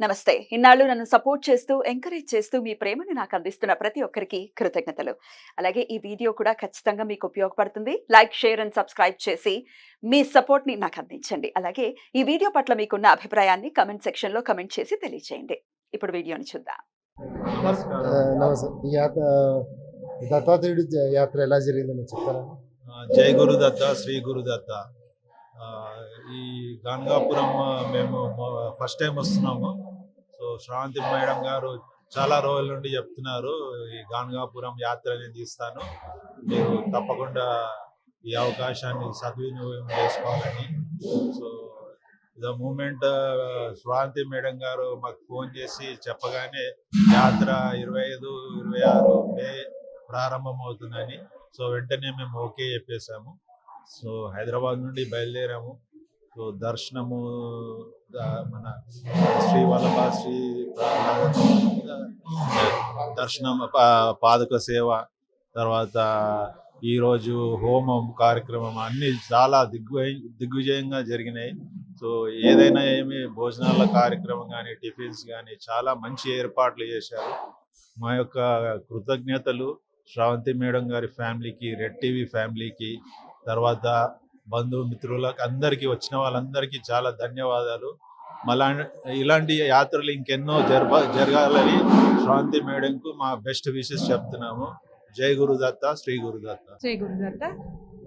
నమస్తే. ఇన్నాళ్ళు నన్ను సపోర్ట్ చేస్తూ ఎంకరేజ్ చేస్తూ మీ ప్రేమని నాకు అందిస్తున్న ప్రతి ఒక్కరికి కృతజ్ఞతలు. అలాగే ఈ వీడియో కూడా ఖచ్చితంగా మీకు ఉపయోగపడుతుంది. లైక్ షేర్ అండ్ సబ్స్క్రైబ్ చేసి మీ సపోర్ట్ని నాకు అందించండి. అలాగే ఈ వీడియో పట్ల మీకున్న అభిప్రాయాన్ని కమెంట్ సెక్షన్లో కమెంట్ చేసి తెలియజేయండి ఇప్పుడు వీడియోని చూద్దాం. దత్తాత్రేయుడి జ- యాత్ర ఎలా జరిగిందో మీరు చెప్తారా? జై గురుదత్త శ్రీ గురుదత్త ఆ, ఈ గాన్గాపురం మేము ఫస్ట్ టైం వస్తున్నాము. సో శ్రావంతి మేడం గారు చాలా రోజుల నుండి చెప్తున్నారు ఈ గాన్గాపురం యాత్ర నేను తీస్తాను. మీరు తప్పకుండా ఈ అవకాశాన్ని సద్వినియోగం చేసుకోవాలని. So the moment Shranthi madam గారు మాకు ఫోన్ చేసి చెప్పగానే యాత్ర ఇరవై ఐదు ఇరవై ఆరు మే ప్రారంభం అవుతుందని సో వెంటనే మేము ఓకే చెప్పేసాము సో హైదరాబాద్ నుండి బయలుదేరాము. సో దర్శనము మన శ్రీ వల్లభ శ్రీ దర్శనం పాదక సేవ తర్వాత ఈరోజు హోమం కార్యక్రమం అన్ని చాలా దిగ్విజయ దిగ్విజయంగా జరిగినాయి. సో ఏదైనా ఏమి భోజనాల కార్యక్రమం కానీ టిఫిన్స్ కానీ చాలా మంచి ఏర్పాట్లు చేశారు. మా యొక్క కృతజ్ఞతలు. శ్రావంతి మేడం గారి ఫ్యామిలీకి రెడ్ టీవీ ఫ్యామిలీకి తర్వాత బంధుమిత్రులకు అందరికీ వచ్చిన వాళ్ళందరికీ చాలా ధన్యవాదాలు. మళ్ళా ఇలాంటి యాత్రలు ఇంకెన్నో జరప జరగాలని శ్రావంతి మేడంకు మా బెస్ట్ విషెస్ చెప్తున్నాము. జై గురుదత్త శ్రీ గురుదత్త. శ్రీ గురుదత్త.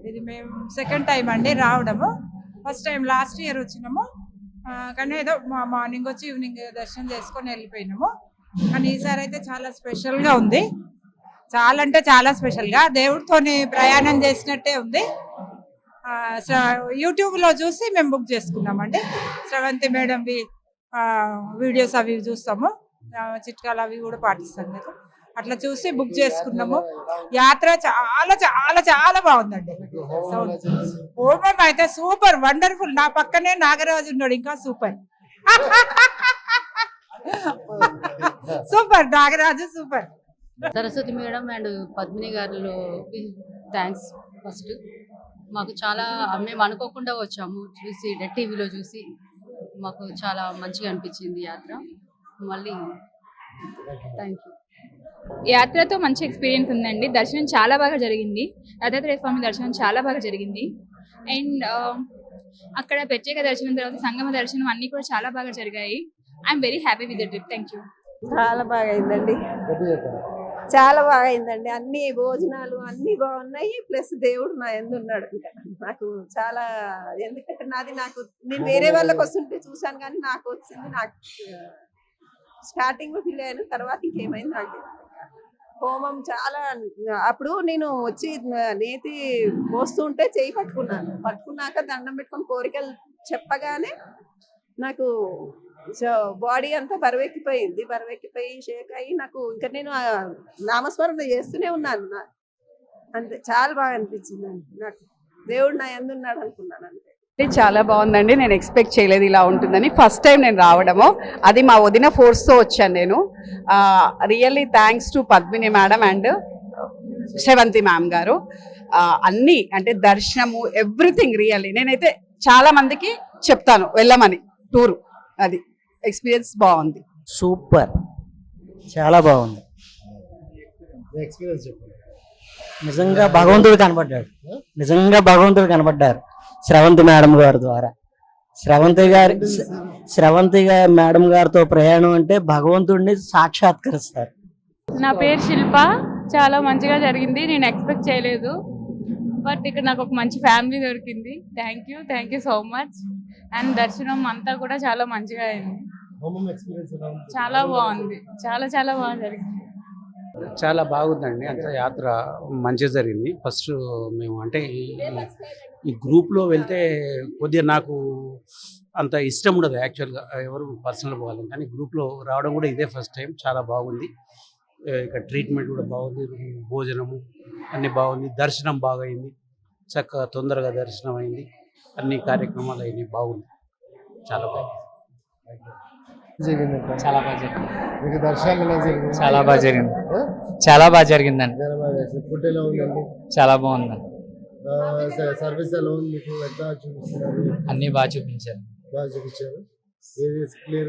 ఇది మేము సెకండ్ టైం అండి రావడము. ఫస్ట్ టైం లాస్ట్ ఇయర్ వచ్చినాము. కానీ ఏదో మా మార్నింగ్ వచ్చి ఈవినింగ్ దర్శనం చేసుకొని వెళ్ళిపోయినాము. కానీ ఈసారి అయితే చాలా స్పెషల్గా ఉంది. చాలా అంటే చాలా స్పెషల్గా. దేవుడితోని ప్రయాణం చేసినట్టే ఉంది. యూట్యూబ్లో చూసి మేము బుక్ చేసుకున్నామండి. శ్రవంతి మేడంవి వీడియోస్ అవి చూస్తాము. చిట్కాలు అవి కూడా పాటిస్తాం మీరు. అట్లా చూసి బుక్ చేసుకున్నాము. యాత్ర చాలా చాలా చాలా బాగుందండి. సౌండ్. హోమం అయితే సూపర్ వండర్ఫుల్. నా పక్కనే నాగరాజు ఉన్నాడు ఇంకా super. Super Nagaraju super. Saraswathi madam and Padmini గారు థ్యాంక్స్ ఫస్ట్. మాకు చాలా మేము అనుకోకుండా వచ్చాము. చూసి రెడ్ టీవీలో చూసి మాకు చాలా మంచిగా అనిపించింది యాత్ర. మళ్ళీ థ్యాంక్ యూ. యాత్రతో మంచి ఎక్స్పీరియన్స్ ఉందండి. దర్శనం చాలా బాగా జరిగింది. దత్తాత్రేయ స్వామి దర్శనం చాలా బాగా జరిగింది. అండ్ అక్కడ ప్రత్యేక దర్శనం తర్వాత సంగమ దర్శనం అన్నీ కూడా చాలా బాగా జరిగాయి. I'm very happy with the trip. Thank you. చాలా బాగా అయిందండి. చాలా బాగా అయిందండి అన్ని భోజనాలు అన్ని బాగున్నాయి. ప్లస్ దేవుడు నా ఎందు ఉన్నాడు ఇంకా. నాకు చాలా ఎందుకంటే నాది నాకు నేను వేరే వాళ్ళకి వస్తుంటే చూసాను కానీ నాకు వచ్చింది నాకు స్టార్టింగ్ ఫీల్ అయ్యాను తర్వాత ఇంకేమైంది నాకు. హోమం చాలా అప్పుడు నేను వచ్చి నేతి పోస్తూ ఉంటే చేయి పట్టుకున్నాను. పట్టుకున్నాక దండం పెట్టుకొని కోరికలు చెప్పగానే నాకు సో బాడీ అంతా బరువెక్కిపోయింది. బరువెక్కిపోయి షేక్ అయ్యి నాకు ఇంకా నేను నామస్మరణ చేస్తూనే ఉన్నాను. నా- అంతే చాలా బాగా అనిపించింది నాకు. దేవుడు నా ఎందున్నాడు అనుకున్నాను అంతే. చాలా బాగుందండి. నేను ఎక్స్పెక్ట్ చేయలేదు ఇలా ఉంటుందని. ఫస్ట్ టైం నేను రావడము. అది మా వదిన ఫోర్స్తో వచ్చాను నేను. Really thanks to Padmini madam and Sravanthi ma'am గారు. అన్నీ అంటే దర్శనము ఎవ్రీథింగ్ రియల్లీ. నేనైతే చాలా మందికి చెప్తాను వెళ్ళమని టూరు. అది ఎక్స్పీరియన్స్ బాగుంది. సూపర్. చాలా బాగుంది. నిజంగా భగవంతుడు కనబడ్డాడు. నిజంగా భగవంతుడు కనబడ్డారు. శ్రవంతి మేడం గారి ద్వారా. శ్రవంతి గారి శ్రవంతి గారి మేడం గారితో ప్రయాణం అంటే భగవంతుడిని సాక్షాత్కరిస్తారు. నా పేరు శిల్ప. చాలా మంచిగా జరిగింది. నేను ఎక్స్పెక్ట్ చేయలేదు. బట్ ఇక్కడ నాకు ఒక మంచి ఫ్యామిలీ దొరికింది. Thank you thank you so much and దర్శనం అంతా కూడా చాలా మంచిగా అయింది. చాలా బాగుంది. చాలా చాలా బాగా జరిగింది. చాలా బాగుందండి. అంత యాత్ర మంచిగా జరిగింది. ఫస్ట్ మేము అంటే ఈ- గ్రూప్లో వెళ్తే కొద్దిగా నాకు అంత ఇష్టం ఉండదు యాక్చువల్గా ఎవరు పర్సనల్ పోవాలని కానీ గ్రూప్లో రావడం కూడా ఇదే ఫస్ట్ టైం చాలా బాగుంది. ఇక్కడ ట్రీట్మెంట్ కూడా బాగుంది. భోజనము అన్నీ బాగుంది. దర్శనం బాగా అయింది చక్కగా తొందరగా దర్శనం అయింది అన్ని కార్యక్రమాలు అయినాయి. బాగుంది. చాలా అక్కడ? చాలా బాగా జరిగింది. మీకు దర్శనం చాలా బాగా జరిగింది? చాలా బాగా జరిగిందండి. చాలా బాగా బాగుందండి సర్వీస్ అన్నీ బాగా చూపించారు. బాగా చూపించారు.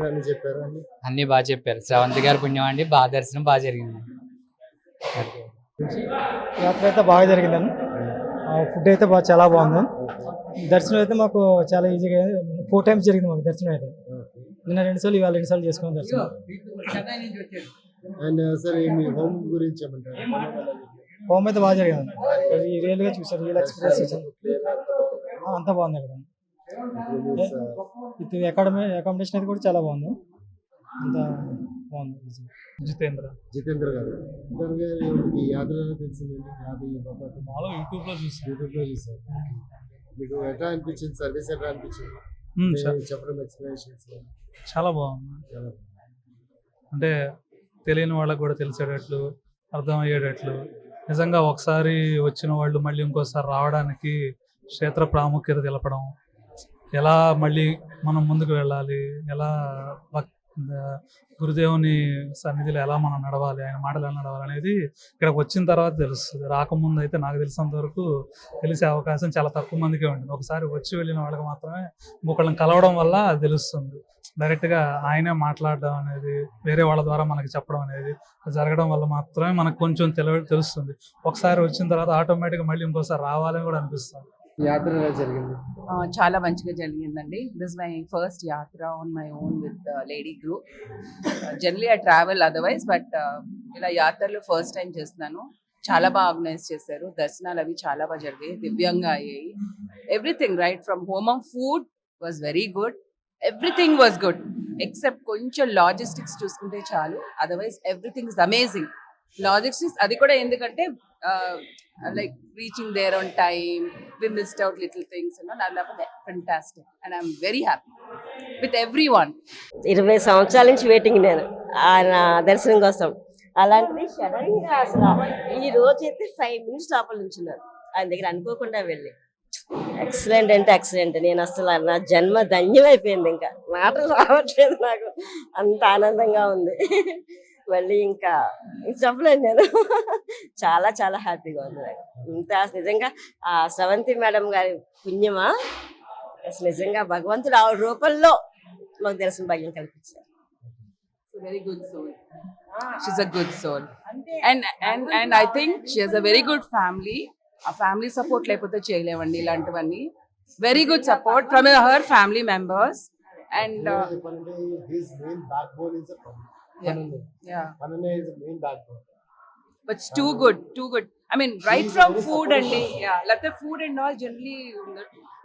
అని చెప్పారు అని అన్ని బాగా చెప్పారు. శ్రవంతి గారి పుణ్యం అండి బాగా దర్శనం బాగా జరిగింది. యాత్ర అయితే బాగా జరిగిందండి. ఫుడ్ అయితే బాగా చాలా బాగుంది. దర్శనం అయితే మాకు చాలా ఈజీగా ఫోర్ టైమ్స్ జరిగింది మాకు దర్శనం అయితే. నిన్న రెండు సార్లు ఇవాళ రెండు సార్లు చేసుకున్నాం దర్శనం. అండ్ సార్ మీ హోమ్ గురించి ఏమంటారు? హోమ్ అయితే బాగా జరిగింది. అది రియల్గా చూసారు రియల్ ఎక్స్పీరియన్స్ అంతా బాగుంది అక్కడ. విత్ అకాడమీ అకామిడేషన్ అయితే కూడా చాలా బాగుంది. అంతా బాగుంది జితేంద్ర. జితేంద్ర గారు. జితేంద్ర గారు ఈ యాత్ర ఎలా తెలిసిందండి బాబా మాలో యూట్యూబ్లో చూసి యూట్యూబ్లో చూసారు మీకు ఎట్లా అనిపించింది? సర్వీస్ ఎట్లా అనిపించింది? చెప్పడం ఎక్స్ప్లెనేషన్స్ చాలా బాగుంది. అంటే తెలియని వాళ్ళకు కూడా తెలిసేటట్లు అర్థమయ్యేటట్లు. నిజంగా ఒకసారి వచ్చిన వాళ్ళు మళ్ళీ ఇంకోసారి రావడానికి క్షేత్ర ప్రాముఖ్యత తెలపడం ఎలా మళ్ళీ మనం ముందుకు వెళ్ళాలి? ఎలా భక్ గురుదేవుని సన్నిధిలో ఎలా మనం నడవాలి? ఆయన మాటలు ఎలా నడవాలి అనేది ఇక్కడికి వచ్చిన తర్వాత తెలుస్తుంది. రాకముందు అయితే నాకు తెలిసినంత వరకు తెలిసే అవకాశం చాలా తక్కువ మందికే ఉంటుంది. ఒకసారి వచ్చి వెళ్ళిన వాళ్ళకి మాత్రమే ఒకళ్ళని కలవడం వల్ల అది తెలుస్తుంది. డైరెక్ట్గా ఆయనే మాట్లాడడం అనేది వేరే వాళ్ళ ద్వారా మనకి చెప్పడం అనేది జరగడం వల్ల మాత్రమే మనకు కొంచెం తెల తెలుస్తుంది. ఒకసారి వచ్చిన తర్వాత ఆటోమేటిక్గా మళ్ళీ ఇంకోసారి రావాలని కూడా అనిపిస్తుంది. యాత్ర జరిగింది. చాలా మంచిగా జరిగిందండి. This my first yatra on my own with lady group generally I travel otherwise but ఇలా యాత్రలు ఫస్ట్ టైం చేస్తున్నాను. చాలా బాగా ఆర్గనైజ్ చేశారు. దర్శనాలు అవి చాలా బాగా జరిగాయి. దివ్యంగా అయ్యాయి. Everything right from home of food was very good everything was good except కొంచెం లాజిస్టిక్స్ చూసుకుంటే చాలు. Otherwise everything is amazing logistics అది కూడా ఎందుకంటే like reaching there on time we missed out little things లేకపోతే fantastic and I'm very happy with everyone ఇరవై సంవత్సరాల నుంచి వెయిటింగ్ నేను. ఆయన దర్శనం కోసం. అలాంటిది సడన్గా అసలు ఈ రోజు అయితే ఫైవ్ మినిట్స్ లోపల నుంచున్నాను. ఆయన దగ్గర అనుకోకుండా వెళ్ళి. ఎక్సలెంట్ అంటే ఎక్సలెంట్ నేను అసలు నా జన్మ ధన్యమైపోయింది ఇంకా. మాటలు రావట్లేదు నాకు. అంత ఆనందంగా ఉంది. మళ్ళీ ఇంకా చెప్పలేను నేను చాలా చాలా హ్యాపీగా ఉంది నాకు ఇంత నిజంగా ఆ స్రవంతి మేడం గారి పుణ్యమా? అసలు నిజంగా భగవంతుడు ఆవిడ రూపంలో మాకు దర్శన భాగ్యం కల్పించారు. Very good soul she's a good soul and and and I think she has a very good family ఆ ఫ్యామిలీ సపోర్ట్ లేకపోతే చేయలేమండి ఇలాంటివన్నీ. Very good support from her family members and too good too good I mean right from food అండి లేకపోతే food and all generally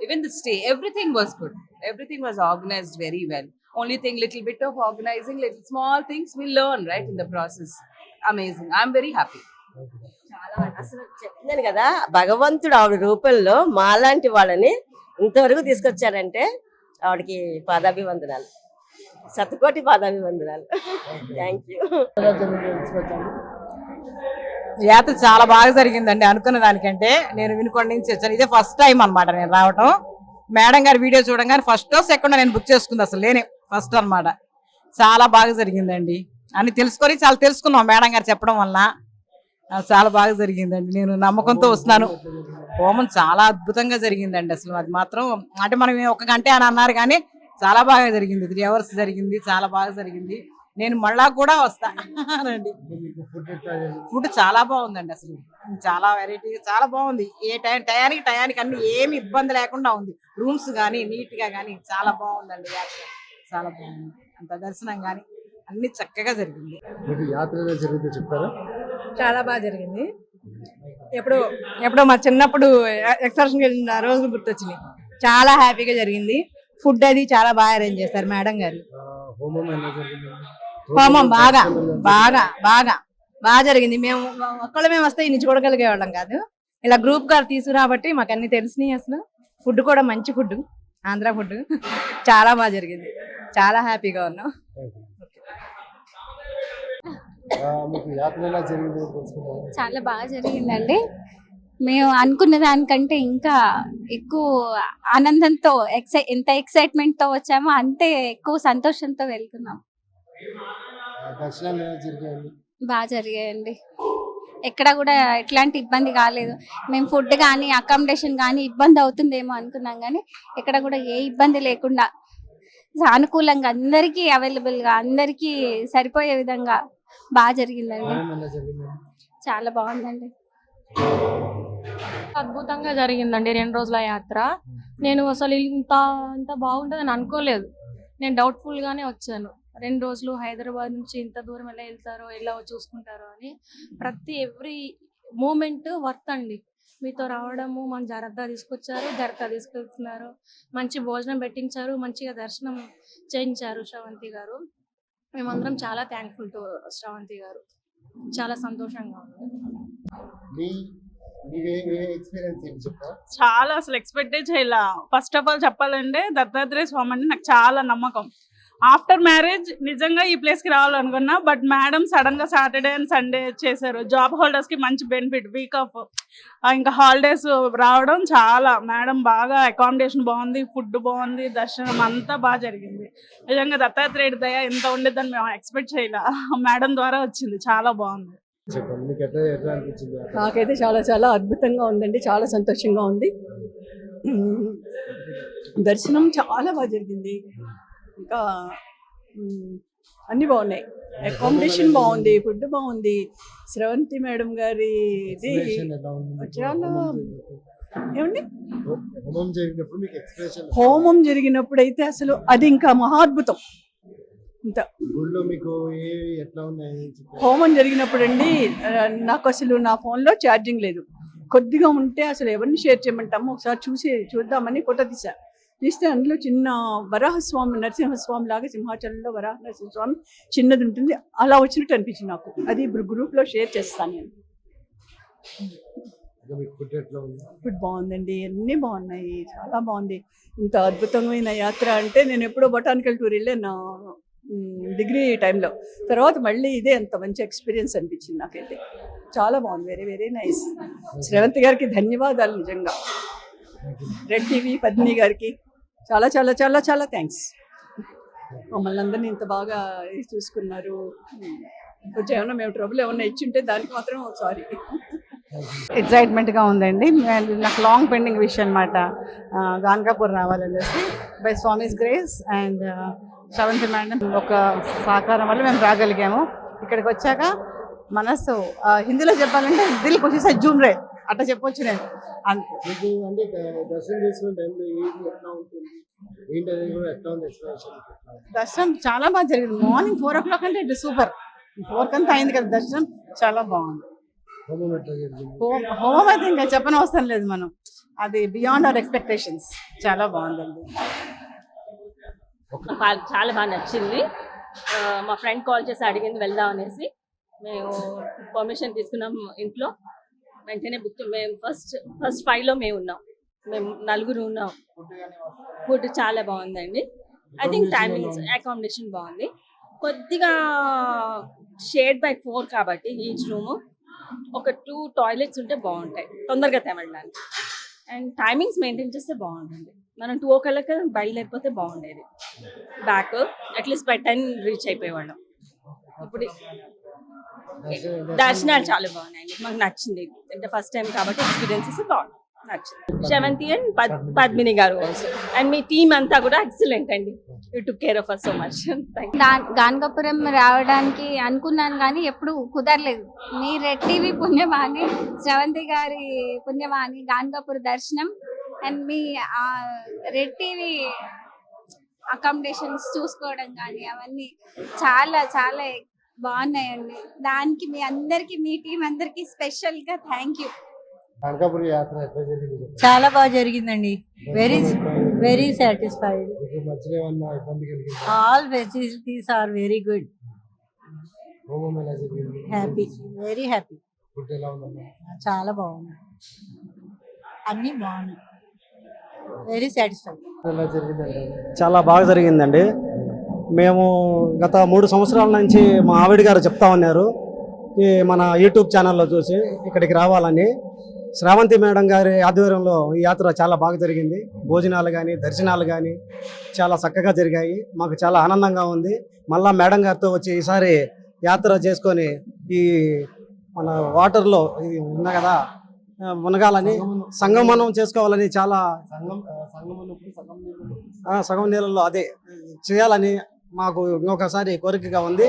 even stay everything was everything was organised only thing little bit of organising little small things we right in process amazing I'm very happy అసలు చెప్తున్నాను కదా భగవంతుడు ఆవిడ రూపంలో మాలాంటి వాళ్ళని ఇంతవరకు తీసుకొచ్చారంటే ఆవిడకి పాదాభివందనాలు. శతకోటి పాదాభివందనాలు. థ్యాంక్ యూ యాత్ర చాలా బాగా జరిగిందండి. అనుకున్న దానికంటే నేను వినుకొండ నుంచి వచ్చాను. ఇదే ఫస్ట్ టైం అన్నమాట నేను రావటం. మేడం గారి వీడియో చూడంగానే ఫస్ట్ సెకండ్ నేను బుక్ చేసుకుంది అసలు లేనే. ఫస్ట్ అన్నమాట. చాలా బాగా జరిగిందండి. అని తెలుసుకొని చాలా తెలుసుకున్నాం మేడం గారు చెప్పడం వల్ల. చాలా బాగా జరిగిందండి. నేను నమ్మకంతో వస్తున్నాను. హోమం చాలా అద్భుతంగా జరిగిందండి అసలు. అది మాత్రం అంటే మనం ఒక గంట అని అన్నారు కానీ చాలా బాగా జరిగింది. త్రీ అవర్స్ జరిగింది. చాలా బాగా జరిగింది. నేను మళ్ళా కూడా వస్తా. రండి. మీకు ఫుడ్ చాలా బాగుందండి అసలు. చాలా వెరైటీ చాలా బాగుంది. ఏ టైం టయానికి టయానికి అన్ని ఏమి ఇబ్బంది లేకుండా ఉంది. రూమ్స్ కానీ నీట్గా కానీ చాలా బాగుందండి. యాత్ర చాలా బాగుంది. అంత దర్శనం కానీ అన్ని చక్కగా జరిగింది. మీకు యాత్ర ఎలా జరిగిందో చెప్తారా? చాలా బాగా జరిగింది. ఎప్పుడు ఎప్పుడో మా చిన్నప్పుడు ఎక్స్కర్షన్కి వెళ్ళిన రోజులు గుర్తొచ్చినాయి. చాలా హ్యాపీగా జరిగింది. ఫుడ్ అది చాలా బాగా అరేంజ్ చేస్తారు మేడం గారు. హోమం బాగా బాగా బాగా బాగా జరిగింది. మేము ఒక్కళ్ళ మేము వస్తే ఇన్ని చూడగలిగే వాళ్ళం కాదు. ఇలా గ్రూప్గా తీసుకురాబట్టి మాకు అన్ని తెలిసినాయి అసలు. ఫుడ్ కూడా మంచి ఫుడ్ ఆంధ్ర ఫుడ్. చాలా బాగా జరిగింది. చాలా హ్యాపీగా ఉన్నాం. చాలా బాగా జరిగిందండి. మేము అనుకున్న దానికంటే ఇంకా ఎక్కువ ఆనందంతో ఎక్సై ఎంత ఎక్సైట్మెంట్తో వచ్చామో అంతే ఎక్కువ సంతోషంతో వెళ్తున్నాం. బాగా జరిగాయండి? ఎక్కడ కూడా ఎట్లాంటి ఇబ్బంది కాలేదు. మేము ఫుడ్ కానీ అకామిడేషన్ కానీ ఇబ్బంది అవుతుందేమో అనుకున్నాం కానీ ఎక్కడ కూడా ఏ ఇబ్బంది లేకుండా సానుకూలంగా అందరికీ అవైలబుల్గా అందరికీ సరిపోయే విధంగా బాగా జరిగిందండి. చాలా బాగుందండి. అద్భుతంగా జరిగిందండి రెండు రోజుల యాత్ర. నేను అసలు ఇంత ఇంత బాగుంటుందని అనుకోలేదు. నేను డౌట్ఫుల్ గానే వచ్చాను. రెండు రోజులు హైదరాబాద్ నుంచి ఇంత దూరం ఎలా వెళ్తారో ఎలా చూసుకుంటారో అని. ప్రతి ఎవ్రీ మూమెంట్ వర్త్ అండి. మీతో రావడము మన జాగ్రత్త తీసుకొచ్చారు జాగ్రత్త తీసుకెళ్తున్నారు. మంచి భోజనం పెట్టించారు మంచిగా దర్శనం చేయించారు శ్రవంతి గారు. మేమందరం చాలా థ్యాంక్ఫుల్ టు శ్రవంతి గారు. చాలా సంతోషంగా ఉంది. చాలా అసలు ఎక్స్పెక్టే చేయలే. ఫస్ట్ ఆఫ్ ఆల్ చెప్పాలంటే దత్తాత్రేయ స్వామి అంటే నాకు చాలా నమ్మకం. ఆఫ్టర్ మ్యారేజ్ నిజంగా ఈ ప్లేస్కి రావాలనుకున్నా బట్ మేడం సడన్గా సాటర్డే అండ్ సండే చేశారు. జాబ్ హోల్డర్స్కి మంచి బెనిఫిట్ వీక్ ఆఫ్ ఇంకా హాలిడేస్ రావడం చాలా. మేడం బాగా అకామిడేషన్ బాగుంది ఫుడ్ బాగుంది దర్శనం అంతా బాగా జరిగింది. నిజంగా దత్తాత్రేయుడి దయ ఎంత ఉండేదని మేము ఎక్స్పెక్ట్ చేయలే. మేడం ద్వారా వచ్చింది. చాలా బాగుంది. నాకైతే చాలా చాలా అద్భుతంగా ఉందండి చాలా సంతోషంగా ఉంది. దర్శనం చాలా బాగా జరిగింది. ఇంకా అన్నీ బాగున్నాయి. అకామిడేషన్ బాగుంది ఫుడ్ బాగుంది. స్రవంతి మేడం గారి ఇది చాలా ఏమండి? హోమం జరిగినప్పుడు అయితే అసలు అది ఇంకా మహాద్భుతం ఇంత గుడిలో మీకు ఎట్లా ఉన్నాయి. హోమం జరిగినప్పుడు అండి నాకు అసలు నా ఫోన్లో ఛార్జింగ్ లేదు. కొద్దిగా ఉంటే అసలు ఎవరిని షేర్ చేయమంటాము? ఒకసారి చూసి చూద్దామని ఫోటో తీసా. తీస్తే అందులో చిన్న వరాహస్వామి నరసింహస్వామి లాగా సింహాచలంలో వరాహ నరసింహస్వామి చిన్నది ఉంటుంది. అలా వచ్చినట్టు అనిపించింది నాకు. అది ఇప్పుడు గ్రూప్లో షేర్ చేస్తాను నేను. ఫుడ్ ఇప్పుడు బాగుందండి. అన్నీ బాగున్నాయి. చాలా బాగుంది. ఇంత అద్భుతమైన యాత్ర అంటే నేను ఎప్పుడో బొటానికల్ టూర్ వెళ్ళాను. డిగ్రీ టైంలో. తర్వాత మళ్ళీ ఇదే అంత మంచి ఎక్స్పీరియన్స్ అనిపించింది నాకైతే. చాలా బాగుంది. వెరీ వెరీ నైస్ శ్రవంత్ గారికి ధన్యవాదాలు నిజంగా. రెడ్ టీవీ పద్మిని గారికి. చాలా చాలా చాలా చాలా థ్యాంక్స్ మమ్మల్ని అందరినీ ఇంత బాగా ఇది చూసుకున్నారు. కొంచెం ఏమన్నా మేము ట్రబుల్ ఏమన్నా ఇచ్చింటే దానికి మాత్రం సారీ ఎక్సైట్మెంట్గా ఉందండి. నాకు లాంగ్ పెండింగ్ విషయం అనమాట Gangapur రావాలనేసి. By Swami's grace and Sravanthi madam ఒక సహకారం వల్ల మేము రాగలిగాము. ఇక్కడికి వచ్చాక మనస్సు ఆ, హిందీలో చెప్పాలంటే దిల్ సే జూమ్ రే అట్లా చెప్పొచ్చు నేను. దర్శనం చాలా బాగా జరిగింది. మార్నింగ్ ఫోర్ ఓ క్లాక్ అంటే ఇట్ సూపర్ ఫోర్ కంతా అయింది కదా దర్శనం చాలా బాగుంది. హోమం అయితే ఇంకా చెప్పని అవసరం లేదు మనం. అది బియాండ్ అవర్ ఎక్స్పెక్టేషన్స్ చాలా బాగుందండి. చాలా బాగా నచ్చింది. మా ఫ్రెండ్ కాల్ చేసి అడిగింది వెళ్దాం అనేసి. మేము పర్మిషన్ తీసుకున్నాం ఇంట్లో. వెంటనే బుక్ మేము ఫస్ట్ ఫస్ట్ ఫైవ్లో మేము ఉన్నాం. మేము నలుగురు ఉన్నాం. ఫుడ్ చాలా బాగుందండి. ఐ థింక్ టైమింగ్స్ అకామిడేషన్ బాగుంది. కొద్దిగా షేడ్ బై ఫోర్ కాబట్టి ఈచ్ రూమ్ ఒక టూ టాయిలెట్స్ ఉంటే బాగుంటాయి. తొందరగా తెమడడానికి అండ్ టైమింగ్స్ మెయింటైన్ చేస్తే బాగుంటుంది. మనం టూ ఓ క్లాక్ బయలుదేరిపోతే బాగుండేది. Back at least by ten reach అయిపోయేవాళ్ళం. ఇప్పుడు దర్శనాలు చాలా బాగున్నాయండి. మాకు నచ్చింది. అంటే ఫస్ట్ టైం కాబట్టి ఎక్స్పీరియన్సెస్ బాగుంది నచ్చింది. శవంతి అండ్ పద్మిని గారు అండ్ మీ టీమ్ అంతా కూడా ఎక్సలెంట్ అండి. You took care of so much thank రావడానికి అనుకున్నాను కానీ ఎప్పుడు కుదరలేదు. మీ రెడ్ టీవీ పుణ్యమాని శ్రవంతి గారి పుణ్యమాని గాన్గాపూర్ దర్శనం అండ్ మీ రెడ్ టీవీ అకామిడేషన్స్ చూసుకోవడం కానీ అవన్నీ చాలా చాలా బాగున్నాయండి. దానికి మీ అందరికి మీ టీం అందరికి స్పెషల్గా థ్యాంక్ యూ కనకాపురి యాత్ర ఎట్లా జరిగింది. చాలా బాగా జరిగిందండి. వెరీ వెరీ సాటిస్ఫైడ్ మధ్యలో ఏమన్నా ఇబ్బంది కలిగింది? All facilities are very good హోమం ఎలా జరిగింది? హ్యాపీ వెరీ హ్యాపీ ఫుడ్ ఎలా ఉందమ్మా? చాలా బాగుంది. అన్నీ బాగున్నాయి. వెరీ సాటిస్ఫైడ్ ఎలా జరిగిందండి? చాలా బాగా జరిగిందండి. మేము గత మూడు సంవత్సరాల నుంచి మా ఆవిడ గారు చెప్తా ఉన్నారు. ఈ మన యూట్యూబ్ ఛానల్లో చూసి ఇక్కడికి రావాలని. శ్రావంతి మేడం గారి ఆధ్వర్యంలో ఈ యాత్ర చాలా బాగా జరిగింది. భోజనాలు కానీ దర్శనాలు కానీ చాలా చక్కగా జరిగాయి. మాకు చాలా ఆనందంగా ఉంది. మళ్ళా మేడం గారితో వచ్చి ఈసారి యాత్ర చేసుకొని ఈ మన వాటర్లో ఇది ఉంది కదా మునగాలని సంగమనం చేసుకోవాలని చాలా సగం నీళ్ళలో అదే చేయాలని మాకు ఇంకొకసారి కోరికగా ఉంది.